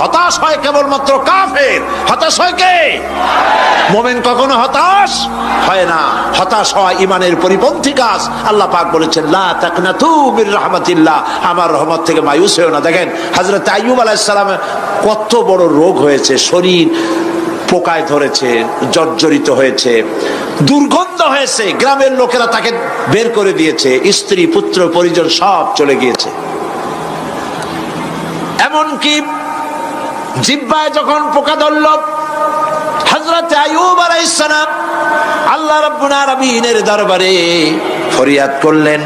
হতাশ হয় কেবলমাত্র কাফের। হতাশ হয় কে? মোমেন কখনো হতাশ হয় না। হতাশ হওয়া ইমানের পরিপন্থী কাজ। আল্লাহ পাক বলেছেন, লা আমার রহমত থেকে মায়ুস হয়েও না। দেখেন, হযরত আইয়ুব আলাইহিস কত বড় রোগ হয়েছে, শরীর পোকায় ধরেছে, জর্জরিত হয়েছে, দুর্গন্ধ হয়েছে। গ্রামের লোকেরা তাকে বের করে দিয়েছে, স্ত্রী, পুত্র, পরিজন সব চলে গিয়েছে। এমনকি জিব্বায় যখন পোকা ধরল হজরত আয়ুব আলাইসালাম আল্লাহ রাব্বুল আলামিনের দরবারে ফরিয়াদ করলেন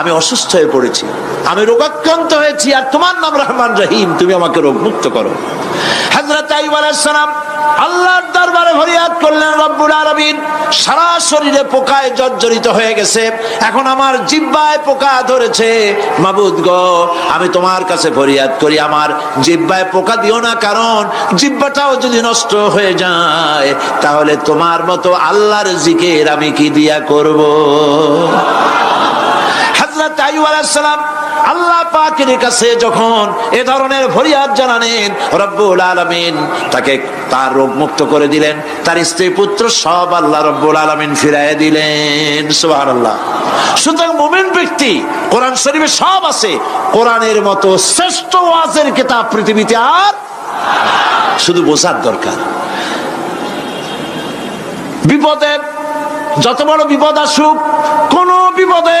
আমি অসুস্থ হয়ে পড়েছি, আমি রোগাক্রান্ত হয়েছি, আর তোমার নাম রহমান রহিম, তুমি আমাকে রোগ মুক্ত করো। হযরত আল্লাহর আমি তোমার কাছে ফরিয়াদ করি। আমার জিব্বায় পোকা দিও না, কারণ জিব্বাটাও যদি নষ্ট হয়ে যায়, তাহলে তোমার মতো আল্লাহর জিকির আমি কি দিয়া করব? আলাইহিস সালাম আল্লাহ পাকের কাছে যখন এ ধরনের ফরিয়াদ জানালেন, রব্বুল আলামিন তাকে তার রোগ মুক্ত করে দিলেন, তার স্ত্রী পুত্র সব আল্লাহ রব্বুল আলামিন ফিরায় দিলেন, সুবহানাল্লাহ। সুতরাং মুমিন ব্যক্তি, কোরআন শরীফে সব আছে, কোরআনের মতো শ্রেষ্ঠ ওয়াজের কিতাব পৃথিবীতে আর শুধু বোঝার দরকার। বিপদে যত বড় বিপদ আসুক, কোন বিপদে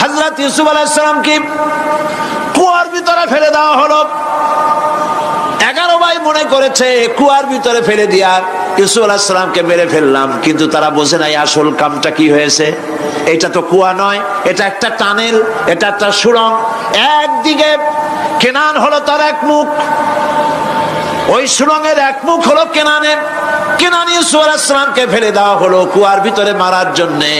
হাজরত ইউসুফ আলাইসালামকে কুয়ার ভিতরে ফেলে দেওয়া হলো? এগারো ভাই মনে করেছে, কুয়ার ভিতরে ফেলে দিয়া ইউসুফ আলাহিসামকে মেরে ফেললাম, কিন্তু তারা বোঝে নাই আসল কামটা কি হয়েছে। এটা তো কুয়া নয়, এটা একটা টানেল, এটা একটা সুড়ং একদিকে কেনান হলো তার এক মুখ ওই সুরঙ্গের এক মুখ হলো কেনানে কেনান ইউসুফ ফেলে দেওয়া হলো কুয়ার ভিতরে মারার জন্যে।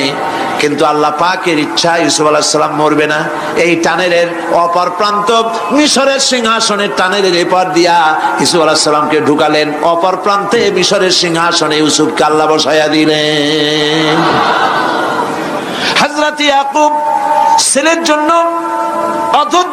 কিন্তু আল্লাহ পাকের ইচ্ছা ইউসুফ আলাহিসাল্লাম মরবে না। এই টানেলের অপর প্রান্ত মিশরের সিংহাসনের টানেলের এপার দিয়া ইউসুফ আলাহিসাল্লামকে ঢুকালেন। অপর প্রান্তে মিশরের সিংহাসনে ইউসুফকে আল্লাহ বসাইয়া দিলেন। হাজরাত ইয়াকুব ছেলের জন্য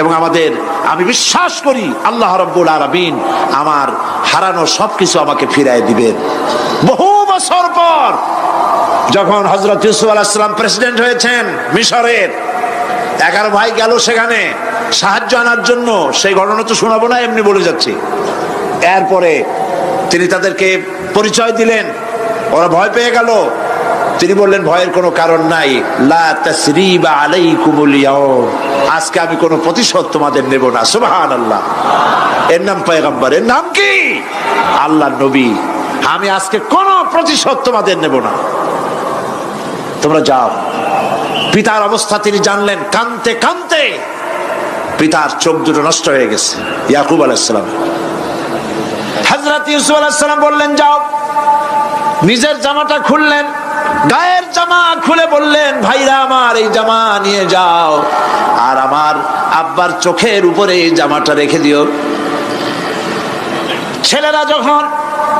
এবং আমাদের, আমি বিশ্বাস করি আল্লাহ রব্বুল আলমিন আমার হারানো সবকিছু আমাকে ফিরাই দিবেন বহু বছর পর যখন হজরত ইউসুফ আলাহিসাম প্রেসিডেন্ট হয়েছেন মিশরের, এগারো ভাই গেল সেখানে, সাহায্য আনার জন্য, সেই ঘটনা তো শোনাবো না, এমনি বলে যাচ্ছি। এরপরে তিনি তাদেরকে পরিচয় দিলেন, ওরা ভয় পেয়ে গেল তিনি বললেন, ভয়ের কোনো কারণ নাই। আজকে আমি কোনো প্রতিশোধ তোমাদের নেব না। সুবহানাল্লাহ। এর নাম পয়গম্বর। এর নাম কি? আল্লাহ নবী। আমি আজকে কোনো প্রতিশোধ তোমাদের নেব না। তোমরা যাও। পিতার অবস্থা তিনি জানলেন কানতে কানতে। পিতার চোখ দুটো নষ্ট হয়ে গেছে। ইয়াকুব আলাইসালাম হজরত ইউসুফ আলাইসালাম বললেন, যাও। নিজের জামাটা খুললেন। গায়ের জামা খুলে বললেন, ভাইরা আমার, এই জামা নিয়ে যাও। আর আমার আব্বার চোখের উপরে এই জামাটা রেখে দিও। ছেলেরা যখন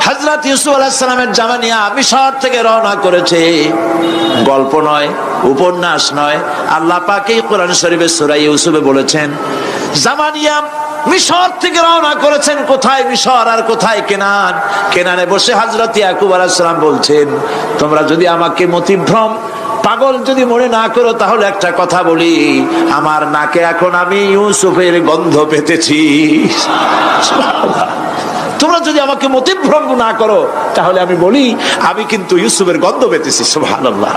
হজরত ইউসুফ আলাহিসামের জামা নিয়ে মিশর থেকে রওনা করেছে, গল্প নয়, উপন্যাস নয়, আল্লাহ পাকেই কোরআন শরীফে সুরাই ইউসুফে বলেছেন জামানিয়া মিশর থেকে রওনা করেছেন। কোথায় মিশর আর কোথায় কেনান? কেনানে বসে হাজরত ইয়াকুব আলাহিসাম বলছেন, তোমরা যদি আমাকে মতিভ্রম, পাগল যদি মনে না করো, তাহলে একটা কথা বলি। আমার নাকে এখন আমি ইউসুফের গন্ধ পেতেছি। তোমরা যদি আমাকে মতিভ্রম না করো, তাহলে আমি বলি, আমি কিন্তু ইউসুফের গন্ধ পেতেছি। আল্লাহ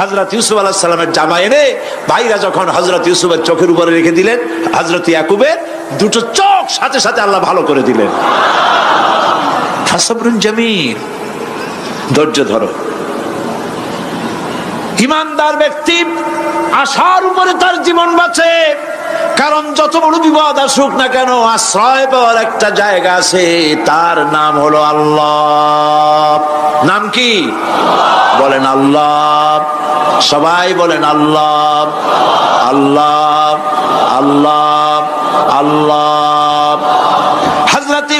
হজরত ইউসুফ আল্লাহ সাল্লামের জামা এনে ভাইরা যখন হজরত ইউসুফের চোখের উপরে রেখে দিলেন হজরত ইয়াকুবের দুটো চোখ সাথে সাথে আল্লাহ ভালো করে দিলেন। ধৈর্য ধরো। ইমানদার ব্যক্তি আশার উপরে তার জীবন বাঁচে। কারণ যত বড় বিপদ আসুক না কেন, আশ্রয় পাওয়ার একটা জায়গা আছে, তার নাম হলো আল্লাহ। নাম কি? বলেন আল্লাহ। সবাই বলেন আল্লাহ। আল্লাহ আল্লাহ আল্লাহ। হজরত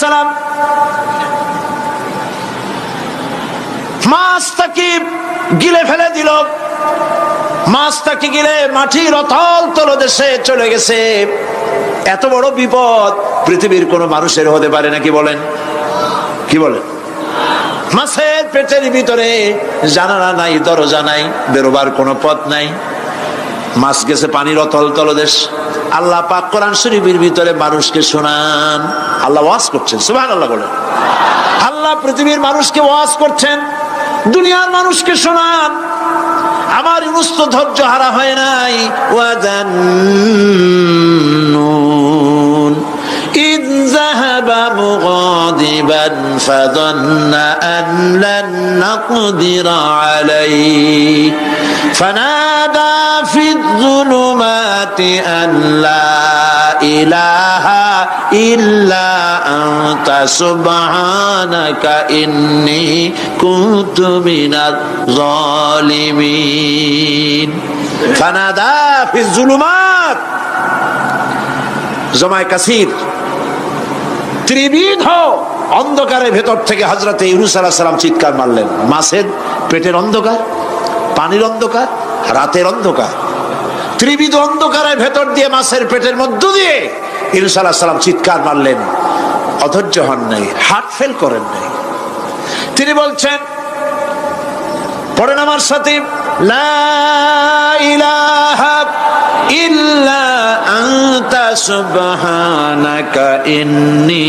সালাম, মাছ তাকে গিলে ফেলে দিল। মাছ তাকে গিলে মাটির অতল তলদেশে চলে গেছে। এত বড় বিপদ পৃথিবীর কোন মানুষের হতে পারে নাকি বলেন? কি বলেন? মাছের পেটের ভিতরে জানালা নাই, দরজা নাই, বেরোবার কোনো পথ নাই। মাছ গেছে পানির অতল তলদেশ। আল্লাহ পাক কোরআন শরীফের ভিতরে মানুষকে শোনান। আল্লাহ ওয়াজ করছেন সুবহান আল্লাহ বলেন। আল্লাহ পৃথিবীর মানুষকে ওয়াজ করছেন, দুনিয়ার মানুষকে শোনান। আমার ইউনুস তো ধৈর্য হারা হয় নাই ওয়াজান্নুন إذ ذهب مغاضبا فظن أن لن نقدر عليه فنادى في الظلمات أن لا إله إلا أنت سبحانك إني كنت من الظالمين فنادى في الظلمات জমায় কাসির ত্রিবিধ অন্ধকারের ভেতর থেকে হজরতে ইউনুস আলাহ সালাম চিৎকার মারলেন মাছের পেটের অন্ধকার পানির অন্ধকার, রাতের অন্ধকার। ত্রিবিধ অন্ধকারের ভেতর দিয়ে মাছের পেটের মধ্য দিয়ে ইউনুস আলাহ সালাম চিৎকার মারলেন, অধৈর্য হন নাই, হার্ট ফেল করেন নাই। তিনি বলছেন, পড়েন আমার সাথে ইল্লা আনতা সুবহানাকা ইন্নী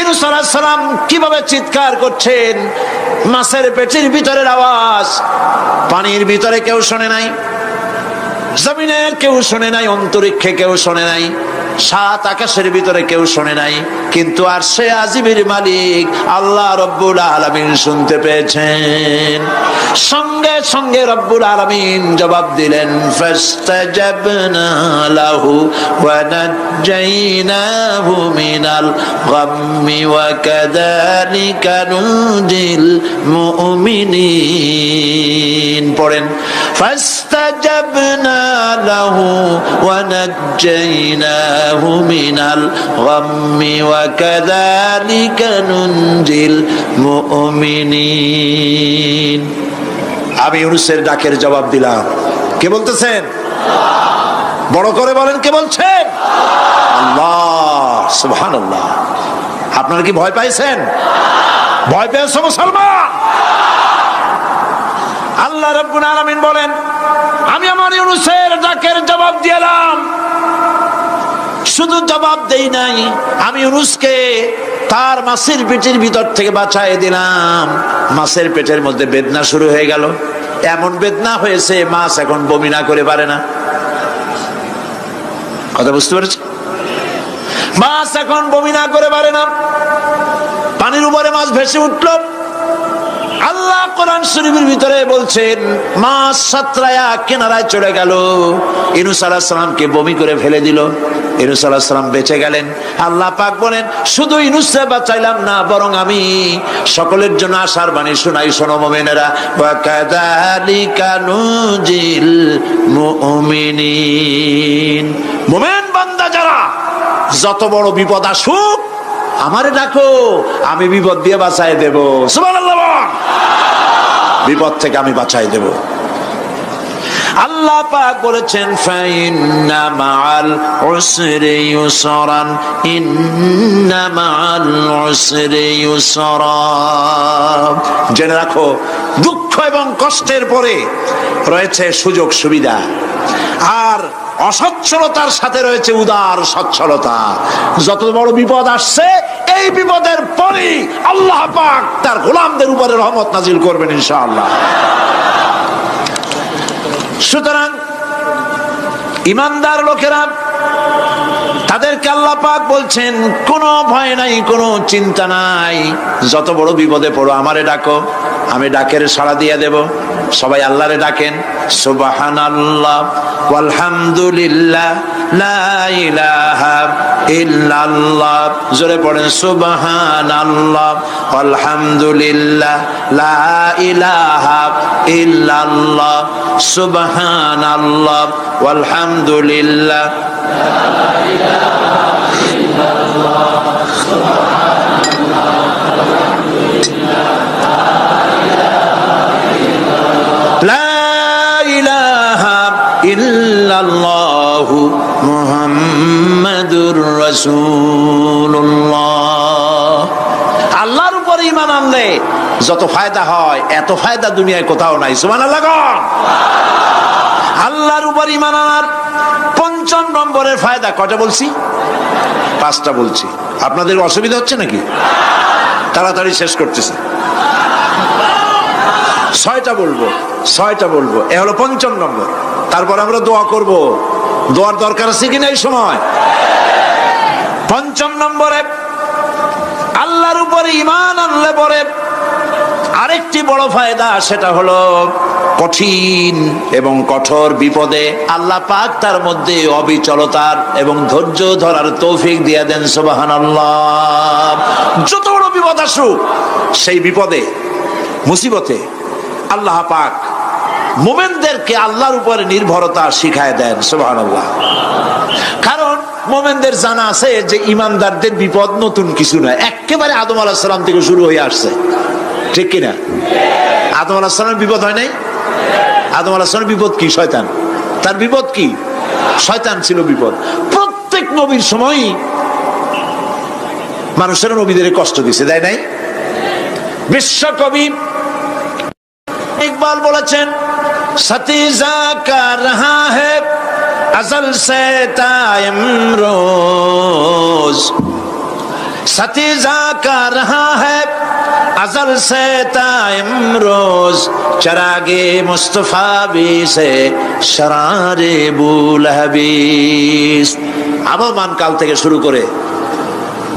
আলাহ সালাম কীভাবে চিৎকার করছেন? মাছের পেটের ভিতরের আওয়াজ। পানির ভিতরে কেউ শোনে নাই। জমিনের কেউ শোনে নাই, অন্তরিক্ষে কেউ শোনে নাই, সাত আকাশের ভিতরে কেউ শোনে নাই, কিন্তু আর সে আজিবির মালিক আল্লাহ রব্বুল আলমিন শুনতে পেয়েছেন। সঙ্গে সঙ্গে রব্বুল আলমিন জবাব দিলেন পড়েন, ফাস্তাজাবনা নাজ্জাইনাহু মিনাল গাম্মি ওয়া কাযালিকা নুনজিল মুমিনিন আমি ইউনুসের ডাকের জবাব দিলাম। কে বলতেছেন? বড় করে বলেন, কে বলছেন? আল্লাহ, সুবহানাল্লাহ। আপনারা কি ভয় পাইছেন? ভয় পেয়েছ মুসলমান? বলেন, আমি আমার ইউনুসের ডাকের জবাব শুধু জবাব দেই নাই, আমি ইউনুসকে তার মাছের পেটের ভিতর থেকে বাঁচাই দিলাম। মাছের পেটের মধ্যে বেদনা শুরু হয়ে গেল। এমন বেদনা হয়েছে মাছ এখন বমি না করে পারে না। কথা বুঝতে পেরেছ মাছ এখন বমি না করে পারে না। পানির উপরে মাছ ভেসে উঠল। আল্লাহ কোরআন শরীফের ভিতরে বলছেন মাছ সাতরায়া কেনারায় চলে গেল। ইনুস আলাহ বমি করে ফেলে দিল। ইনুস আলাহ বেঁচে গেলেন। আল্লাহ পাক বলেন, শুধু ইনুসে বাঁচাইলাম না, বরং আমি সকলের জন্য আশার বাণী শোনাই, শোনো মোমেনেরা। মোমেন বান্দা যারা, যত বড় বিপদ আসুক আমারে ডাকো আমি বিপদ দিয়ে বাঁচাই দেব। বিপদ থেকে আমি বাঁচাই দেব। আল্লাহ পাক বলেছেন ফাইন্না মাআল উসরি ইউসরান ইন্না মাআল উসরি ইউসরা। জেনে রাখো দুঃখ এবং কষ্টের পরে রয়েছে সুযোগ সুবিধা আর অসচ্ছলতার সাথে রয়েছে উদার সচ্ছলতা। যত বড় বিপদ আসছে, এই বিপদের পরে আল্লাহ পাক তার গোলামদের উপরে রহমত নাজিল করবেন ইনশাআল্লাহ। সুতরাং, ইমানদার লোকেরা তাদেরকে আল্লাহ পাক বলছেন, কোনো ভয় নাই, কোনো চিন্তা নাই। যত বড় বিপদে পড়ো, আমারে ডাকো, আমি ডাকের সাড়া দিয়ে দেব। সবাই আল্লাহরে ডাকেন সুবাহান আল্লাহ আলহামদুলিল্লাহ ইল্লাল্লাহ। জোরে পড়েন সুবাহান আল্লাহ আলহামদুলিল্লাহ লা ইলাহা ইল্লাল্লাহ সুবাহান আল্লাহ আলহামদুলিল্লাহ ইল্লাল্লাহু মুহাম্মাদুর রাসূলুল্লাহ। আল্লাহর উপরে ঈমান আনলে যত फायदा হয়, এত फायदा দুনিয়ায় কোথাও নাই। সুবহানাল্লাহ আল্লাহর উপর ঈমান আনার নম্বরের ফায়দা কটা বলছি? পাঁচটা বলছি। আপনাদের অসুবিধা হচ্ছে নাকি? তাড়াতাড়ি শেষ করতেছে। ছয়টা বলব ছয়টা বলব। এ হলো পঞ্চম নম্বর। তারপর আমরা দোয়া করব। দোয়ার দরকার আছে কিনা এই সময়? পঞ্চম নম্বরে, আল্লাহর উপরে ইমান আনলে পরে আরেকটি বড় ফায়দা, সেটা হলো কঠিন এবং কঠোর বিপদে আল্লাহ পাক তার মধ্যে অবিচলতার এবং ধৈর্য ধরার তৌফিক দিয়ে দেন সোবাহান যত বড় বিপদ আসুক, সেই বিপদে, মুসিবতে আল্লাহ পাক মোমেনদেরকে আল্লাহর উপরে নির্ভরতা শিখায় দেন সোবাহান কারণ মোমেনদের জানা আছে যে ইমানদারদের বিপদ নতুন কিছু নয়, একেবারে আদম আলাহ সালাম থেকে শুরু হয়ে আসছে। ঠিক কিনা? আদম আলাহিসামের বিপদ হয় নাই? আদম আলাহিসামের বিপদ কি? শয়তান। তার বিপদ কি? শয়তান ছিল বিপদ। প্রত্যেক নবীর সময় মানুষের নবীদের কষ্ট দিছে, দেয় নাই? বিশ্বকবি ইকবাল বলেছেন, সতীজা কা রাহা কা রাহা अजल से तायम रोज चरागे मुस्तफा भी से शरारे बुल हबीस আবহমান কাল থেকে শুরু করে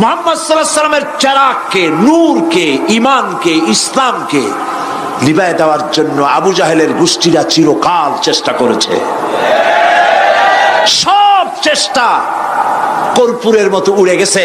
মোহাম্মদ সাল্লাহ সাল্লামের চারাককে নূরকে ইমানকে ইসলামকে লিবায় দেওয়ার জন্য আবু জাহেলের গোষ্ঠীরা চিরকাল চেষ্টা করেছে সব চেষ্টা কর্পূরের মতো উড়ে গেছে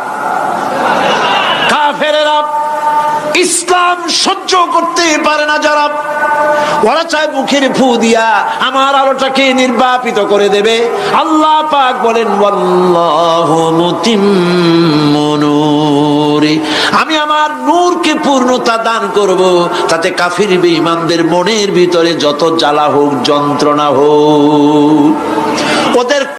ইসলাম সহ্য করতে পারে না যারা ওরা চায় মুখের ফু দিয়া আমার আলোটাকে নির্বাপিত করে দেবে আল্লাহ পাক বলেন। আমি আমার নূরকে পূর্ণতা দান করব, তাতে কাফির বেঈমানদের মনের ভিতরে যত জ্বালা হোক, যন্ত্রণা হোক, ওদের